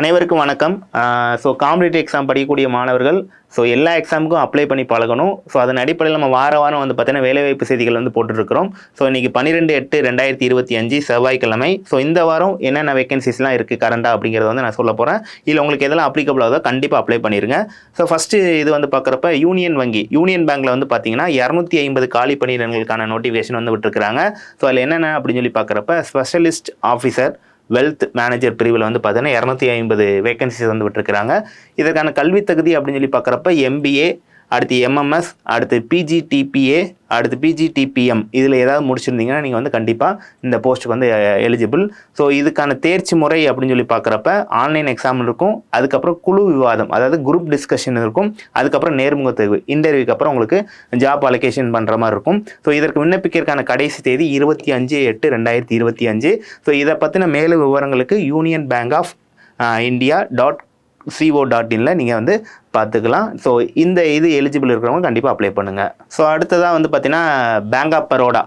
அனைவருக்கும் வணக்கம். So competitive exam படிக்கக்கூடிய மாணவர்கள் ஸோ எல்லா எக்ஸாமுக்கும் அப்ளை பண்ணி பழகணும். ஸோ அதன் அடிப்படையில் நம்ம வார வாரம் வந்து பார்த்தீங்கன்னா வேலைவாய்ப்பு செய்திகள் வந்து போட்டுட்ருக்கிறோம் ஸோ இன்றைக்கி பன்னிரெண்டு எட்டு ரெண்டாயிரத்தி இருபத்தி அஞ்சு செவ்வாய்க்கிழமை. ஸோ இந்த வாரம் என்னென்ன வேகன்சிஸ்லாம் இருக்குது கரண்டாக அப்படிங்கிறத வந்து நான் சொல்ல போகிறேன் இல்லை உங்களுக்கு எதெல்லாம் அப்ளிகபிள் ஆகுதோ கண்டிப்பாக அப்ளை பண்ணிடுங்க ஸோ ஃபஸ்ட்டு இது வந்து பார்க்குறப்ப யூனியன் வங்கி. யூனியன் பேங்க்கில் வந்து பார்த்தீங்கன்னா இரநூத்தி ஐம்பது காலி பணியிடங்களுக்கான நோட்டிஃபிகேஷன் வந்து விட்டுருக்காங்க ஸோ அதில் என்னென்ன அப்படின்னு சொல்லி பார்க்குறப்ப ஸ்பெஷலிஸ்ட் ஆஃபீஸர் வெல்த் மேனேஜர் பிரிவில் வந்து பார்த்தீங்கன்னா இரநூத்தி ஐம்பது வேகன்சிஸ் வந்து விட்டுருக்குறாங்க. இதற்கான கல்வி தகுதி அப்படின்னு சொல்லி பார்க்குறப்ப எம்பிஏ அடுத்து எம்எம்எஸ் அடுத்து பிஜிடிபிஏ அடுத்து பிஜிடிபிஎம் இதில் ஏதாவது முடிச்சிருந்தீங்கன்னா நீங்கள் வந்து கண்டிப்பாக இந்த போஸ்ட்டுக்கு வந்து எலிஜிபிள் ஸோ இதுக்கான தேர்ச்சி முறை அப்படின்னு சொல்லி பார்க்குறப்ப ஆன்லைன் எக்ஸாம் இருக்கும் அதுக்கப்புறம் குழு விவாதம் அதாவது குரூப் டிஸ்கஷன் இருக்கும் அதுக்கப்புறம் நேர்முக தேர்வு இன்டர்வியூக்கு அப்புறம் உங்களுக்கு ஜாப் அலோகேஷன் பண்ணுற மாதிரி இருக்கும். ஸோ இதற்கு விண்ணப்பிக்கிறதுக்கான கடைசி தேதி இருபத்தி அஞ்சு எட்டு ரெண்டாயிரத்தி இருபத்தி அஞ்சு. ஸோ இதை பற்றின மேலும் விவரங்களுக்கு Union Bank of India dot C O இனில் நீங்கள் வந்து பார்த்துக்கலாம். ஸோ இந்த இது எலிஜிபிள் இருக்கிறவங்க கண்டிப்பாக அப்ளை பண்ணுங்கள் ஸோ அடுத்ததாக வந்து பார்த்தீங்கன்னா பேங்க் ஆஃப் பரோடா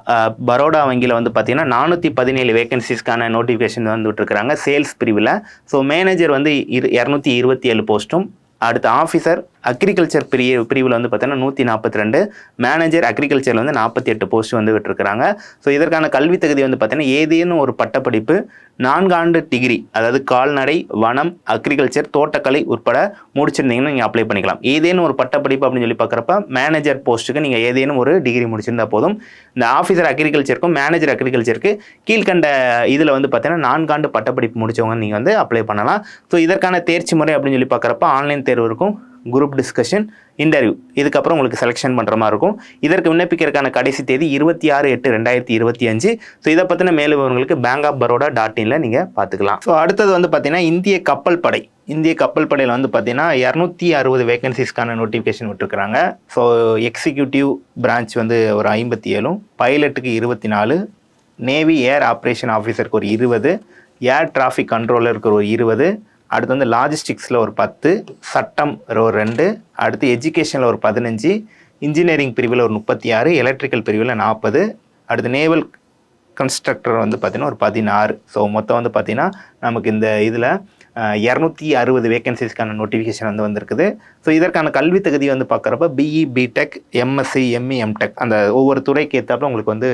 பரோடா வங்கியில் வந்து பார்த்தீங்கன்னா நானூற்றி பதினேழு வேகன்சிஸ்க்கான நோட்டிஃபிகேஷன் வந்துட்டுருக்குறாங்க சேல்ஸ் பிரிவில். ஸோ மேனேஜர் வந்து இரு இரநூத்தி இருபத்தி ஏழு போஸ்ட்டும் அடுத்த ஆஃபீஸர் அக்ரிகல்ச்சர் பிரிய பிரிவில் வந்து பார்த்தீங்கன்னா நூற்றி நாற்பத்தி ரெண்டு மேனேஜர் அக்ரிகல்ச்சரில் வந்து நாற்பத்தி எட்டு போஸ்ட் வந்து விட்டுருக்குறாங்க. ஸோ இதற்கான கல்வி தகுதி வந்து பார்த்தீங்கன்னா ஏதேனும் ஒரு பட்டப்படிப்பு நான்காண்டு டிகிரி அதாவது கால்நடை வனம் அக்ரிகல்ச்சர் தோட்டக்கலை உட்பட முடிச்சிருந்தீங்கன்னா நீங்கள் அப்ளை பண்ணிக்கலாம். ஏதேனும் ஒரு பட்டப்படிப்பு அப்படின்னு சொல்லி பார்க்குறப்ப மேனேஜர் போஸ்ட்டுக்கு நீங்கள் ஏதேனும் ஒரு டிகிரி முடிச்சிருந்தால் போதும். இந்த ஆஃபீஸர் அக்ரிகல்ச்சருக்கும் மேனேஜர் அக்ரிகல்ச்சருக்கு கீழ்கண்ட இதில் வந்து பார்த்தீங்கன்னா நான்காண்டு பட்டப்படிப்பு முடித்தவங்க நீங்கள் வந்து அப்ளை பண்ணலாம். ஸோ இதற்கான தேர்ச்சி முறை அப்படின்னு சொல்லி பார்க்குறப்ப ஆன்லைன் தேர்வு இருக்கும். குரூப் டிஸ்கஷன் இன்டர்வியூ இதுக்கப்புறம் உங்களுக்கு செலெக்ஷன் பண்ணுற மாதிரி இருக்கும். இதற்கு விண்ணப்பிக்கிறதுக்கான கடைசி தேதி இருபத்தி ஆறு எட்டு ரெண்டாயிரத்தி இருபத்தி அஞ்சு. ஸோ இதை பற்றின மேலும் விவரங்களுக்கு பேங்க் ஆஃப் பரோடா டாட் இனில் நீங்கள் பார்த்துக்கலாம். ஸோ அடுத்தது வந்து பார்த்தீங்கன்னா இந்திய கப்பல் படை. இந்திய கப்பல் படையில் வந்து பார்த்தீங்கன்னா இரநூத்தி அறுபது வேகன்சிஸ்க்கான நோட்டிஃபிகேஷன் விட்டுருக்குறாங்க. ஸோ எக்ஸிக்யூட்டிவ் பிரான்ச் வந்து ஒரு ஐம்பத்தி ஏழும் பைலட்டுக்கு இருபத்தி நாலு நேவி ஏர் ஆப்ரேஷன் ஆஃபீஸருக்கு ஒரு இருபது ஏர் டிராஃபிக் கண்ட்ரோலருக்கு ஒரு இருபது அடுத்து வந்து லாஜிஸ்டிக்ஸில் ஒரு பத்து சட்டம் ஒரு ரெண்டு அடுத்து எஜுகேஷனில் ஒரு பதினஞ்சு இன்ஜினியரிங் பிரிவில் ஒரு முப்பத்தி ஆறு எலக்ட்ரிக்கல் பிரிவில் நாற்பது அடுத்து நேவல் கன்ஸ்ட்ரக்டர் வந்து பார்த்திங்கன்னா ஒரு பதினாறு. ஸோ மொத்தம் வந்து பார்த்திங்கன்னா நமக்கு இந்த இதில் இரநூத்தி அறுபது வேகன்சிஸ்க்கான நோட்டிஃபிகேஷன் வந்து வந்திருக்குது. ஸோ இதற்கான கல்வி தகுதி வந்து பார்க்குறப்ப BE BTech MSc ME MTech அந்த ஒவ்வொரு துறைக்கு ஏற்றாப்புல உங்களுக்கு வந்து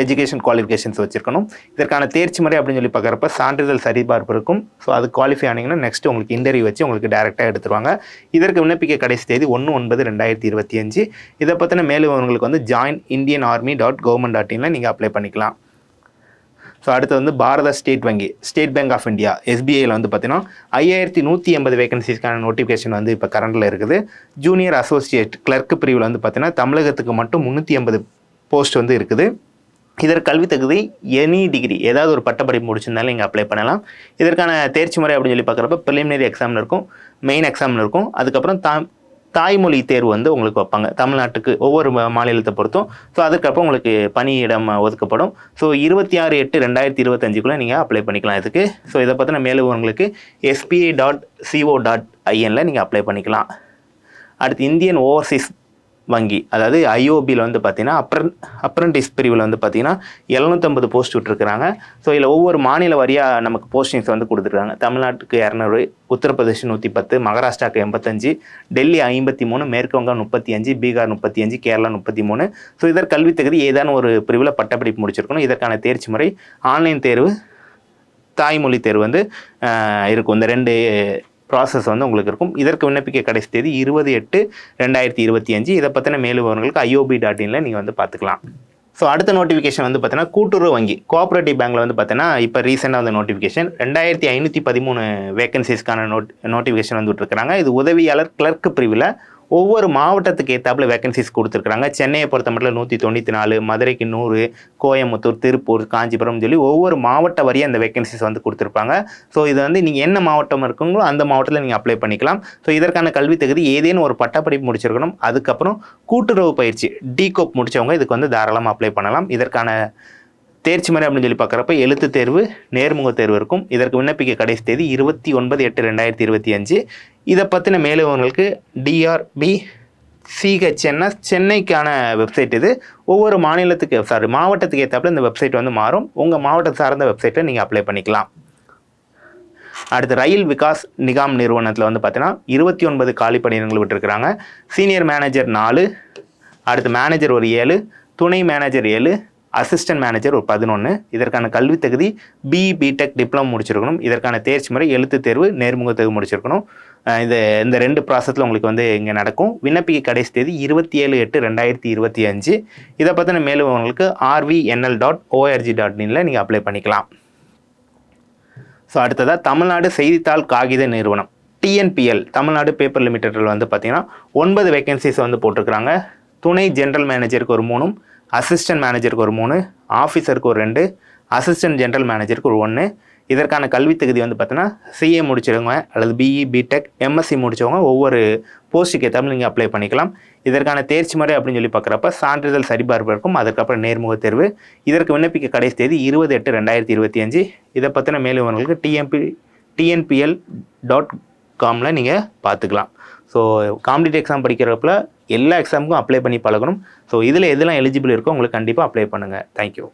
எஜுகேஷன் குவாலிஃபிகேஷன்ஸ் வச்சுருக்கணும். இதற்கான தேர்ச்சி முறை அப்படின்னு சொல்லி பார்க்குறப்ப சான்றிதழ் சரிபார்ப்பு இருக்கும் ஸோ அது குவாலிஃபை ஆனீங்கன்னா நெக்ஸ்ட் உங்களுக்கு இன்டர்வியூ வச்சு உங்களுக்கு டேரெக்டாக எடுத்துருவாங்க. இதற்கு விண்ணப்பிக்க கடைசி தேதி ஒன்று ஒன்பது ரெண்டாயிரத்தி இருபத்தி அஞ்சு. இதை பற்றின மேலும் உங்களுக்கு வந்து join Indian army dot government dot இனில் நீங்கள் அப்ளை பண்ணிக்கலாம். ஸோ அடுத்து வந்து பாரத ஸ்டேட் வங்கி ஸ்டேட் பேங்க் ஆஃப் இந்தியா எஸ்பிஐயில் வந்து பார்த்தீங்கன்னா ஐயாயிரத்தி நூற்றி எண்பது வேகன்சிஸ்க்கான நோட்டிஃபிகேஷன் வந்து இப்போ கரண்டில் இருக்குது. ஜூனியர் அசோசியேட் கிளர்க் பிரிவில் வந்து பார்த்தீங்கன்னா தமிழகத்துக்கு மட்டும் முந்நூற்றி எண்பது போஸ்ட் வந்து இருக்குது. இதற்கு கல்வி தகுதி எனி டிகிரி ஏதாவது ஒரு பட்டப்படிப்பு முடிச்சிருந்தாலும் நீங்கள் அப்ளை பண்ணலாம். இதற்கான தேர்ச்சி முறை அப்படின்னு சொல்லி பார்க்குறப்ப ப்ரிலிமினரி எக்ஸாம் இருக்கும். மெயின் எக்ஸாம்னு இருக்கும். அதுக்கப்புறம் தா தாய்மொழி தேர்வு வந்து உங்களுக்கு வைப்பாங்க. தமிழ்நாட்டுக்கு ஒவ்வொரு மா- மாநிலத்தை பொறுத்தும். ஸோ அதுக்கப்புறம் உங்களுக்கு பணியிடம் ஒதுக்கப்படும். ஸோ இருபத்தி ஆறு எட்டு ரெண்டாயிரத்தி இருபத்தஞ்சுக்குள்ளே நீங்கள் அப்ளை பண்ணிக்கலாம் இதுக்கு. ஸோ இதை பற்றின மேலும் உங்களுக்கு எஸ்பிஐ டாட் சிஓ டாட் ஐஎனில் நீங்கள் அப்ளை பண்ணிக்கலாம். அடுத்து இந்தியன் ஓவர்சீஸ் வங்கி. அதாவது ஐஓபியில் வந்து பார்த்தீங்கன்னா அப்ரன் அப்ரண்டிஸ் பிரிவில் வந்து பார்த்தீங்கன்னா எழுநூற்றம்பது போஸ்ட் விட்டுருக்குறாங்க. ஸோ இதில் ஒவ்வொரு மாநில வரியாக நமக்கு போஸ்டிங்ஸ் வந்து கொடுத்துருக்காங்க. தமிழ்நாட்டுக்கு இரநூறு உத்தரப்பிரதேஷ் நூற்றி பத்து மகாராஷ்டிராவுக்கு எண்பத்தஞ்சு டெல்லி ஐம்பத்தி மூணு மேற்கு வங்கம் முப்பத்தி அஞ்சு பீகார் முப்பத்தி அஞ்சு கேரளா முப்பத்தி மூணு ஸோ இதற்கு கல்வி தகுதி ஏதான ஒரு பிரிவில் பட்டப்படிப்பு முடிச்சிருக்கணும். இதற்கான தேர்ச்சி முறை ஆன்லைன் தேர்வு தாய்மொழி தேர்வு வந்து இருக்கும். இந்த ரெண்டு ப்ராசஸ் வந்து உங்களுக்கு இருக்கும். இதற்கு விண்ணப்பிக்க கடைசி தேதி இருபது எட்டு ரெண்டாயிரத்தி இருபத்தி அஞ்சு. இதை பற்றின மேலும் விவரங்களுக்கு ஐஓபி டாட் இனில் நீங்கள் வந்து பார்த்துக்கலாம். ஸோ அடுத்த நோட்டிஃபிகேஷன் வந்து பார்த்தீங்கன்னா கூட்டுறவு வங்கி கோஆப்ரேட்டிவ் பேங்க்கில் வந்து பார்த்தீங்கன்னா இப்போ ரீசெண்டாக வந்து நோட்டிஃபிகேஷன் ரெண்டாயிரத்தி ஐநூற்றி பதிமூணு வேகன்சிஸ்க்கான நோட் நோட்டிஃபிகேஷன் வந்து விட்டுருக்காங்க இது உதவியாளர் கிளர்க் பிரிவில் ஒவ்வொரு மாவட்டத்துக்கு ஏற்றாப்புல வேகன்சிஸ் கொடுத்துருக்காங்க சென்னையை பொறுத்த மட்டும் நூற்றி தொண்ணூற்றி நாலு மதுரைக்கு நூறு கோயம்புத்தூர் திருப்பூர் காஞ்சிபுரம் சொல்லி ஒவ்வொரு மாவட்ட வரியாக அந்த வேகன்சிஸ் வந்து கொடுத்துருப்பாங்க. ஸோ இது வந்து நீங்கள் என்ன மாவட்டம் இருக்குங்களோ அந்த மாவட்டத்தில் நீங்கள் அப்ளை பண்ணிக்கலாம். ஸோ இதற்கான கல்வி தகுதி ஏதேனும் ஒரு பட்டப்படிப்பு முடிச்சிருக்கணும். அதுக்கப்புறம் கூட்டுறவு பயிற்சி டிகோப் முடிச்சவங்க இதுக்கு வந்து தாராளமாக அப்ளை பண்ணலாம். இதற்கான தேர்ச்சி முறை அப்படின்னு சொல்லி பார்க்குறப்ப எழுத்து தேர்வு நேர்முக தேர்வு இருக்கும். இதற்கு விண்ணப்பிக்க கடைசி தேதி இருபத்தி ஒன்பது எட்டு ரெண்டாயிரத்தி இருபத்தி அஞ்சு. இதை பற்றின மேலும் டிஆர்பி சிஹெச்என்எஸ் சென்னைக்கான வெப்சைட் இது. ஒவ்வொரு மாநிலத்துக்கு சாரி மாவட்டத்துக்கு ஏற்றாப்புல இந்த வெப்சைட் வந்து மாறும். உங்கள் மாவட்டத்தை சார்ந்த வெப்சைட்டை நீங்கள் அப்ளை பண்ணிக்கலாம். அடுத்து ரயில் விகாஸ் நிகாம் நிறுவனத்தில் வந்து பார்த்தீங்கன்னா இருபத்தி ஒன்பது காலி பணியிடங்கள் விட்டுருக்குறாங்க. சீனியர் மேனேஜர் நாலு அடுத்து மேனேஜர் ஒரு ஏழு துணை மேனேஜர் ஏழு அசிஸ்டன்ட் மேனேஜர் ஒரு பதினொன்று இதற்கான கல்வி தகுதி பி பிடெக் டிப்ளமோ முடிச்சிருக்கணும். இதற்கான தேர்ச்சி முறை எழுத்து தேர்வு நேர்முக தேர்வு முடிச்சிருக்கணும். இந்த இந்த ரெண்டு ப்ராசஸில் உங்களுக்கு வந்து இங்கே நடக்கும். விண்ணப்பிக்க கடைசி தேதி இருபத்தி ஏழு எட்டு ரெண்டாயிரத்தி இருபத்தி அஞ்சு இதை பற்றின மேலும் உங்களுக்கு ஆர்விஎன்எல் டாட் ஓஆர்ஜி டாட் இனில் நீங்கள் அப்ளை பண்ணிக்கலாம். ஸோ அடுத்ததாக தமிழ்நாடு செய்தித்தாள் காகித நிறுவனம் டிஎன்பிஎல் தமிழ்நாடு பேப்பர் லிமிடெடில் வந்து பார்த்தீங்கன்னா ஒன்பது வேகன்சிஸ் வந்து போட்டிருக்கிறாங்க. துணை ஜென்ரல் மேனேஜருக்கு ஒரு மூணும் அசிஸ்டன்ட் மேனேஜருக்கு ஒரு மூணு ஆஃபீஸருக்கு ஒரு ரெண்டு அசிஸ்டன்ட் ஜென்ரல் மேனேஜருக்கு ஒரு ஒன்று இதற்கான கல்வித் தகுதி வந்து பார்த்தீங்கன்னா சிஏ முடிச்சவங்க அல்லது பிஇ பிடெக் எம்எஸ்சி முடித்தவங்க ஒவ்வொரு போஸ்ட்டுக்கு ஏற்றாமல் நீங்கள் அப்ளை பண்ணிக்கலாம். இதற்கான தேர்ச்சி முறை அப்படின்னு சொல்லி பார்க்குறப்ப சான்றிதழ் சரிபார்ப்பு இருக்கும். அதுக்கப்புறம் நேர்முக தேர்வு. இதற்கு விண்ணப்பிக்க கடைசி தேதி இருபது எட்டு ரெண்டாயிரத்தி இருபத்தி அஞ்சு. இதை பற்றின மேலும் உங்களுக்கு டிஎம்பி டிஎன்பிஎல் டாட் காமில் நீங்கள் பார்த்துக்கலாம். ஸோ காம்படிட்டிவ் எக்ஸாம் படிக்கிறப்பல எல்லா எக்ஸாமுக்கும் அப்ளை பண்ணி பழகணும். ஸோ இதில் எதெல்லாம் எலிஜிபிள் இருக்கோ உங்களுக்கு கண்டிப்பாக அப்ளை பண்ணுங்கள் தேங்க்யூ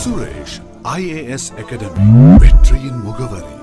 சுரேஷ் ஐஏஎஸ் அகாடமி வெற்றியின் முகவரி.